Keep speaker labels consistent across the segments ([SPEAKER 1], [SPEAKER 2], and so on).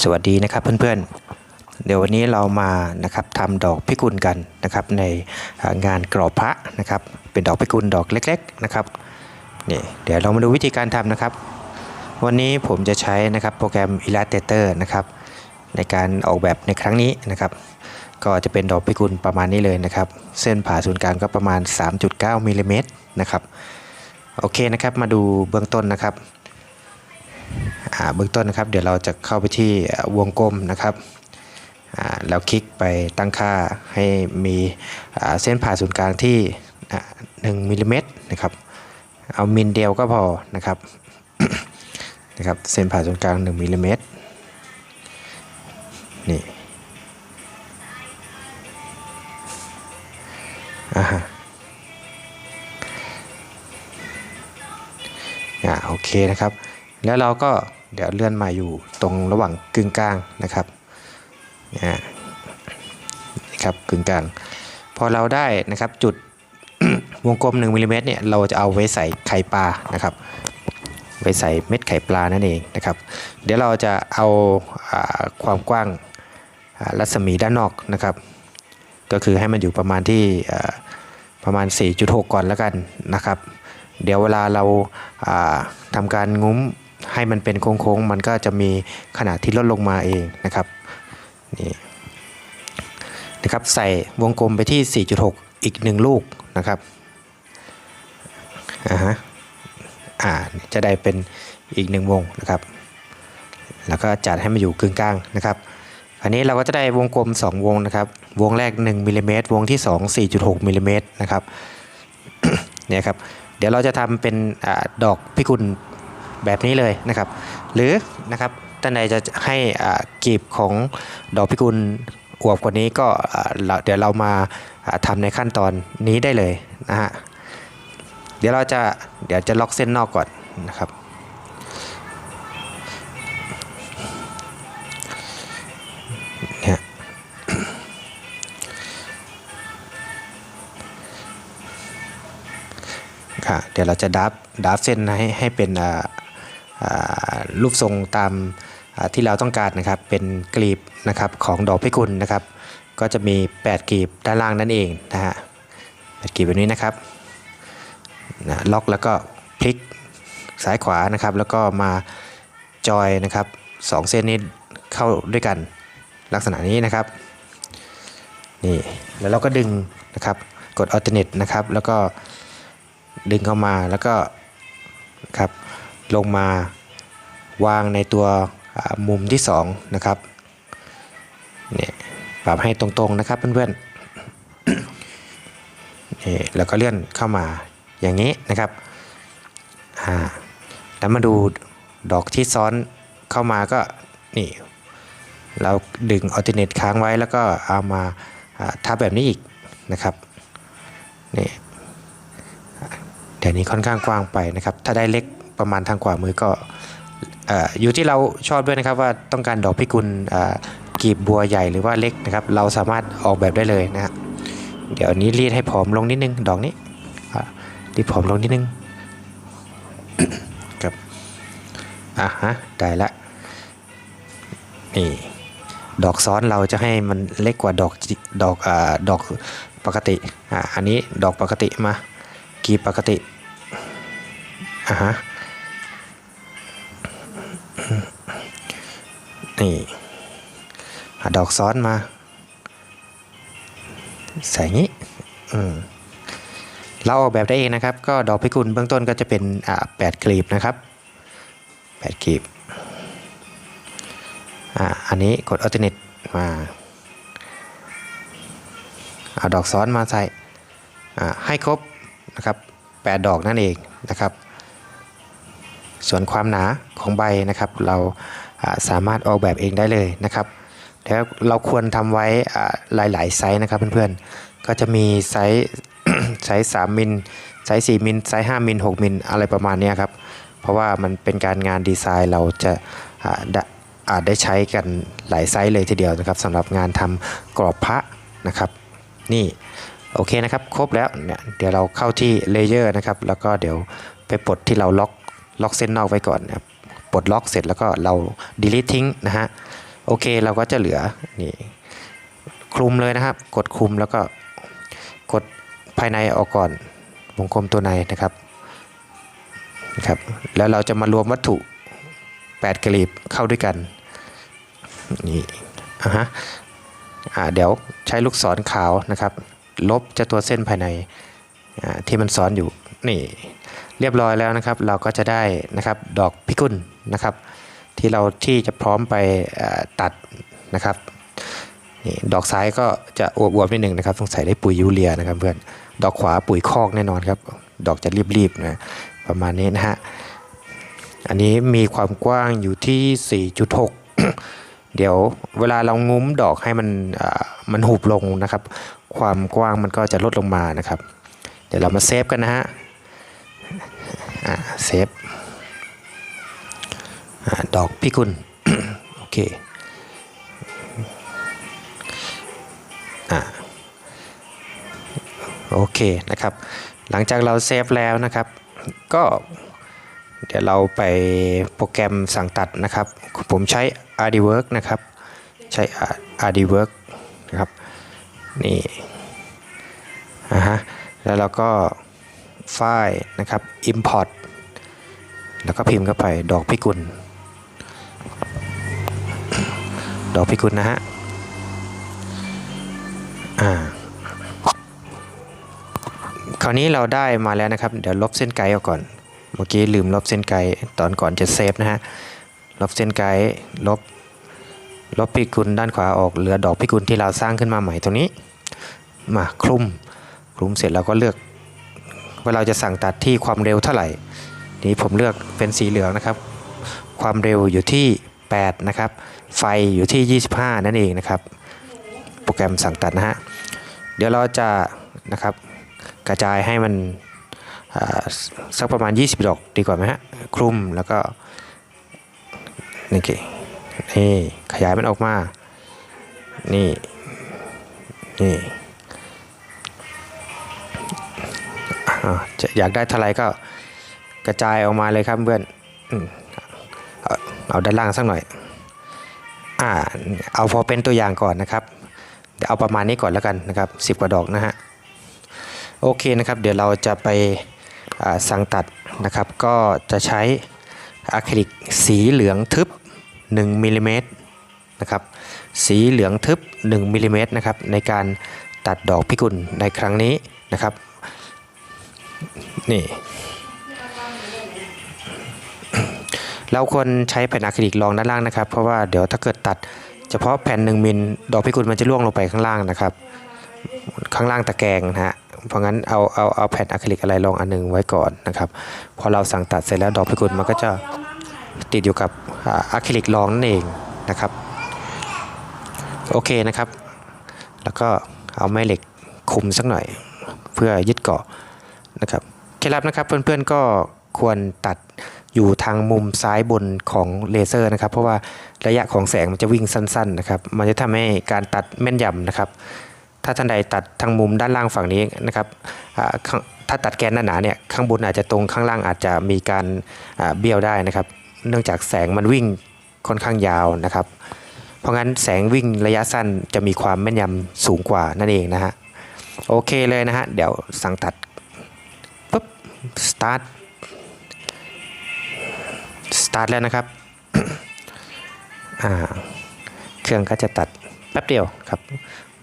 [SPEAKER 1] สวัสดีนะครับเพื่อนๆ เดี๋ยววันนี้เรามานะครับทำดอกพิกุลกันนะครับในงานกรอบพระนะครับ เป็นดอกพิกุลดอกเล็ก ๆนะครับนี่เดี๋ยวเรามาดูวิธีการทำนะครับ วันนี้ผมจะใช้นะครับโปรแกรม Illustrator นะครับในการออกแบบในครั้งนี้นะครับ ก็จะเป็นดอกพิกุลประมาณนี้เลยนะครับ เส้นผ่าศูนย์กลางก็ประมาณ 3.9มิลลิเมตรนะครับโอเคนะครับมาดูเบื้องต้นนะครับ เบื้องต้นนะครับ เดี๋ยวเราจะเข้าไปที่วงกลมนะครับแล้วคลิกไปตั้งค่าให้มีเส้นผ่าศูนย์กลางที่อ่า1มิลลิเมตรนะครับเอามิลเดียวก็พอนะครับนะครับเส้นผ่าศูนย์กลาง1มิลลิเมตรนี่อ่าฮะอ่าโอเคนะครับ แล้วเราก็เดี๋ยวเลื่อนมาอยู่ตรงระหว่างกึ่งกลางนะครับนะนี่ครับกึ่งกลาง พอเราได้นะครับจุดวงกลม1มิลลิเมตรเนี่ยเราจะเอาไว้ใส่ไข่ปลานะครับไว้ใส่เม็ดไข่ปลานั่นเองนะครับ เดี๋ยวเราจะเอาอความกว้างรัศมีด้านนอกนะครับ ก็คือให้มันอยู่ประมาณที่ประมาณ 4.6 ก่อนแล้วกันนะครับ เดี๋ยวเวลาเราาทำการงุ้ม ให้มันเป็นโค้งๆ มันก็จะมีขนาดที่ลดลงมาเองนะครับนี่นะครับใส่วงกลมไปที่ 4.6 อีกหนึ่งลูกนะครับอ่าฮะอ่าจะได้เป็นอีกหนึ่งวงนะครับ แล้วก็จัดให้มันอยู่กึ่งกลางนะครับอันนี้เราก็จะได้วงกลม 2 วงนะครับ วงแรก 1มิลลิเมตรวงที่ 2 4.6มิลลิเมตรนะครับเนี่ยครับ เดี๋ยวเราจะทำเป็นอดอกพิกุล แบบนี้เลยนะครับ หรือนะครับท่านใดจะให้กีบของดอกพิกุลอวบกว่านี้ก็เดี๋ยวเรามาอ่าทำในขั้นตอนนี้ได้เลยนะฮะเดี๋ยวเราจะเดี๋ยวจะล็อกเส้นนอกก่อนนะครับเนี่ยค่ะเดี๋ยวเราจะดับดับเส้นให้ให้เป็นอ่า รูปทรงตามที่เราต้องการนะครับ เป็นกลีบนะครับของดอกพิกุลนะครับ ก็จะมี 8กลีบด้านล่างนั่นเองนะฮะแปดกลีบแบบนี้นะครับนะล็อกแล้วก็พลิกซ้ายขวานะครับ แล้วก็มาจอยนะครับสองเส้นนี้เข้าด้วยกันลักษณะนี้นะครับนี่แล้วเราก็ดึงนะครับกด alternate นะครับ แล้วก็ดึงเข้ามาแล้วก็ครับ ลงมาวางในตัวมุมที่2นะครับเนี่ยปรับให้ตรงๆนะครับเพื่อนๆนี่แล้วก็เลื่อนเข้ามาอย่างนี้นะครับอ่าแล้วมาดูดอกที่ซ้อนเข้ามาก็นี่เราดึงอัลติเนตค้างไว้แล้วก็เอามาทับแบบนี้อีกนะครับนี่แถวนี้ค่อนข้างกว้างไปนะครับ ถ้าได้เล็ก ประมาณทางขวามือก็ออยู่ที่เราชอบด้วยนะครับว่าต้องการดอกพิกุลกีบบัวใหญ่หรือว่าเล็กนะครับ เราสามารถออกแบบได้เลยนะฮะเดี๋ยวนี้รีดให้ผอมลงนิดนึงดอกนี้รีดผอมลงนิดนึงครับอะฮะได้ละนี่ดอกซ้อนเราจะให้มันเล็กกว่าดอกดอกอ่าดอกปกติอะอันนี้ดอกปกติมากีบปกติอ่าฮะ นี่หาดอกซ้อนมา ใส่งี้เราออกแบบได้เองนะครับ ก็ดอกพิกุลเบื้องต้นก็จะเป็นอ่าแปดกลีบนะครับแปดกลีบอ่าอันนี้กด alternate มาเอาดอกซ้อนมาใส่อ่าให้ครบนะครับ 8 ดอกนั่นเองนะครับ ส่วนความหนา ของใบนะครับ เราสามารถออกแบบเองได้เลยนะครับ แล้วเราควรทำไว้อ่าหลาย ๆ ไซส์นะครับเพื่อนๆ ก็จะมีไซส์ไซส์3มิลไซส์4มิลไซส์5มิล6มิลอะไรประมาณนี้ครับ เพราะว่ามันเป็นการงานดีไซน์เราจะอาได้อาจได้ใช้กันหลายไซส์เลยทีเดียวนะครับสำหรับงานทำกรอบพระนะครับ นี่โอเคนะครับครบแล้วเนี่ยเดี๋ยวเราเข้าที่เลเยอร์นะครับ แล้วก็เดี๋ยวไปปลดที่เราล็อกล็อกเส้นนอกไว้ก่อนนะครับ ปลดล็อกเสร็จแล้วก็เรา delete ทิ้งนะฮะโอเคเราก็จะเหลือนี่คลุมเลยนะครับ กดคลุมแล้วก็กดภายในออกก่อนวงกลมตัวในนะครับนะครับ แล้วเราจะมารวมวัตถุ 8กลีบเข้าด้วยกันนี่อะฮะอ่าเดี๋ยวใช้ลูกศรขาวนะครับ ลบจะตัวเส้นภายในที่มันซ้อนอยู่นี่ เรียบร้อยแล้วนะครับ เราก็จะได้นะครับดอกพิกุล นะครับที่เราที่จะพร้อมไปตัดนะครับนี่ดอกซ้ายก็จะอวบๆนิดหนึ่งนะครับต้องใส่ได้ปุ๋ยยูเรียนะครับเพื่อนดอกขวาปุ๋ยคอกแน่นอนครับ ดอกจะรีบๆนะประมาณนี้นะฮะอันนี้มีความกว้างอยู่ที่ 4.6 เดี๋ยวเวลาเรางุ้มดอกให้มันมันหุบลงนะครับ ความกว้างมันก็จะลดลงมานะครับ เดี๋ยวเรามาเซฟกันนะฮะเซฟ ดอกพิกุลโอเคอโอเคนะครับ หลังจากเราเซฟแล้วนะครับ ก็เดี๋ยวเราไปโปรแกรมสั่งตัดนะครับ ผมใช้ RDWork นะครับ ใช้ RDWork นะครับ นี่อ่าฮะ แล้วเราก็ไฟล์นะครับ import แล้วก็พิมพ์เข้าไปดอกพิกุล ดอกพิกุลนะฮะ อ่า คราวนี้เราได้มาแล้วนะครับ เดี๋ยวลบเส้นไกด์ออกก่อน เมื่อกี้ลืมลบเส้นไกด์ตอนก่อนจะเซฟนะฮะ ลบเส้นไกด์ลบ ลบพิกุลด้านขวาออก เหลือดอกพิกุลที่เราสร้างขึ้นมาใหม่ตรงนี้ มาคลุม คลุมเสร็จแล้วก็เลือกว่าเราจะสั่งตัดที่ความเร็วเท่าไหร่ นี้ผมเลือกเป็นสีเหลืองนะครับ ความเร็วอยู่ที่ 8 นะครับ ไฟอยู่ที่ 25 นั่นเองนะครับ โปรแกรมสั่งตัดนะฮะ เดี๋ยวเราจะนะครับกระจายให้มันสักประมาณ 20 ดอกดีกว่าไหมฮะ คลุมแล้วก็นี่เคนี่ขยายมันออกมา นี่ นี่อ่าจะอยากได้เท่าไรก็กระจายออกมาเลยครับเพื่อน เอาด้านล่างสักหน่อย อ่าเอาพอเป็นตัวอย่างก่อนนะครับเดี๋ยวเอาประมาณนี้ก่อนแล้วกันนะครับ 10 กว่าดอกนะฮะโอเคนะครับ เดี๋ยวเราจะไปสั่งตัดนะครับ ก็จะใช้อะคริลิกสีเหลืองทึบ1มิลลิเมตรนะครับสีเหลืองทึบ1มิลลิเมตรนะครับในการตัดดอกพิกุลในครั้งนี้นะครับนี่ เราควรใช้แผ่นอะคริลิกรองด้านล่างนะครับ เพราะว่าเดี๋ยวถ้าเกิดตัดเฉพาะแผ่น1มิลดอกพิกุลมันจะร่วงลงไปข้างล่างนะครับ ข้างล่างตะแกรงนะฮะเพราะงั้นเอาเอาเอาแผ่นอะคริลิกอะไรรองอันหนึงไว้ก่อนนะครับพอเราสั่งตัดเสร็จแล้วดอกพิกุลมันก็จะติดอยู่กับอ่าอะคริลิกรองนั่นเองนะครับโอเคนะครับ แล้วก็เอาแม่เหล็กคุมสักหน่อย เพื่อยึดเกาะนะครับเคล็ดลับนะครับเพื่อนๆก็ ควรตัดอยู่ทางมุมซ้ายบนของเลเซอร์นะครับ เพราะว่าระยะของแสงมันจะวิ่งสั้นๆนะครับ มันจะทำให้การตัดแม่นยำนะครับ ถ้าท่านใดตัดทางมุมด้านล่างฝั่งนี้นะครับถ้าตัดแกนหนาๆเนี่ยข้างบนอาจจะตรงข้างล่างอาจจะมีการเบี้ยวได้นะครับ เนื่องจากแสงมันวิ่งค่อนข้างยาวนะครับ เพราะงั้นแสงวิ่งระยะสั้นจะมีความแม่นยำสูงกว่านั่นเองนะฮะโอเคเลยนะฮะเดี๋ยวสั่งตัดปุ๊บ start start แล้วนะครับเครื่องก็จะตัดแป๊บเดียวครับ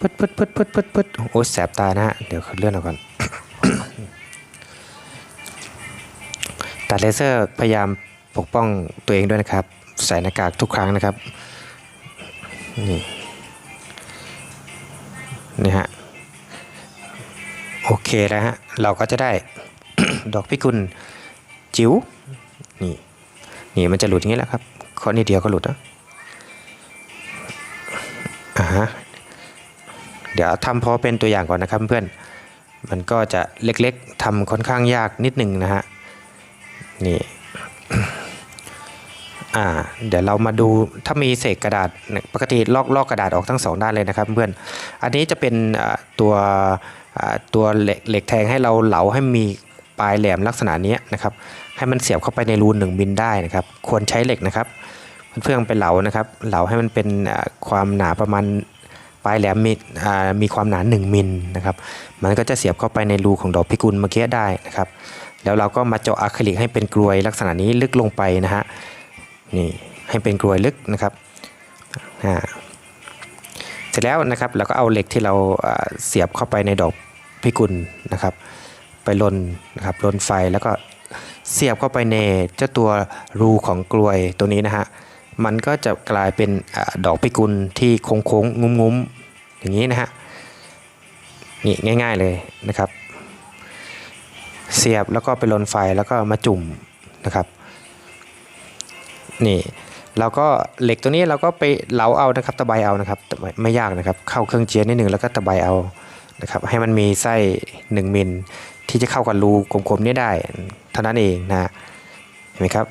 [SPEAKER 1] พึดพึดพึดพึดพึดพึดโอ้แสบตานะฮะเดี๋ยวเลื่อนเอาก่อนตัดเลเซอร์พยายามปกป้องตัวเองด้วยนะครับ ใส่หน้ากากทุกครั้งนะครับนี่นี่ฮะโอเคแล้วฮะเราก็จะได้ดอกพิกุลจิ๋วนี่ นี่มันจะหลุดอย่างนี้แหละครับข้อนี้เดียวก็หลุดนะอ่าฮะเดี๋ยวทำพอเป็นตัวอย่างก่อนนะครับเพื่อนมันก็จะเล็กๆทำค่อนข้างยากนิดหนึ่งนะฮะนี่อ่าเดี๋ยวเรามาดูถ้ามีเศษกระดาษปกติลอกลอกกระดาษออกทั้งสองด้านเลยนะครับเพื่อนอันนี้จะเป็นตัวตัวเหล็กเหล็กแทงให้เราเหลาให้มีปลายแหลมลักษณะนี้นะครับ ให้มันเสียบเข้าไปในรูหนึ่งมิลได้นะครับ ควรใช้เหล็กนะครับเพื่อนๆไปเหลานะครับ เหลาให้มันเป็นความหนาประมาณปลายแหลมมีอ่ามีความหนา 1มิลนะครับ มันก็จะเสียบเข้าไปในรูของดอกพิกุลเมื่อกี้ได้นะครับ แล้วเราก็มาเจาะอะคริลิกให้เป็นกรวยลักษณะนี้ลึกลงไปนะฮะ นี่ให้เป็นกรวยลึกนะครับเสร็จแล้วนะครับเราก็เอาเหล็กที่เราอ่าเสียบเข้าไปในดอกพิกุลนะครับ ไปลนนะครับลนไฟแล้วก็ เสียบเข้าไปในเจ้าตัวรูของกลวยตัวนี้นะฮะมันก็จะกลายเป็นอดอกพิกุลที่โค้งโค้งงุ้มงุ้มๆอย่างนี้นะฮะนี่ง่าย ๆเลยนะครับ เสียบแล้วก็ไปลนไฟแล้วก็มาจุ่มนะครับนี่เราก็เหล็กตัวนี้เราก็ไปเหลาเอานะครับตะไบเอานะครับต่ไม่ไม่ยากนะครับ เข้าเครื่องเจียนนิดหนึ่งแล้วก็ตะไบเอานะครับให้มันมีไส้1มิล ที่จะเข้ากับรูกลมๆนี้ได้ เท่านั้นเองนะเห็นไหมครับ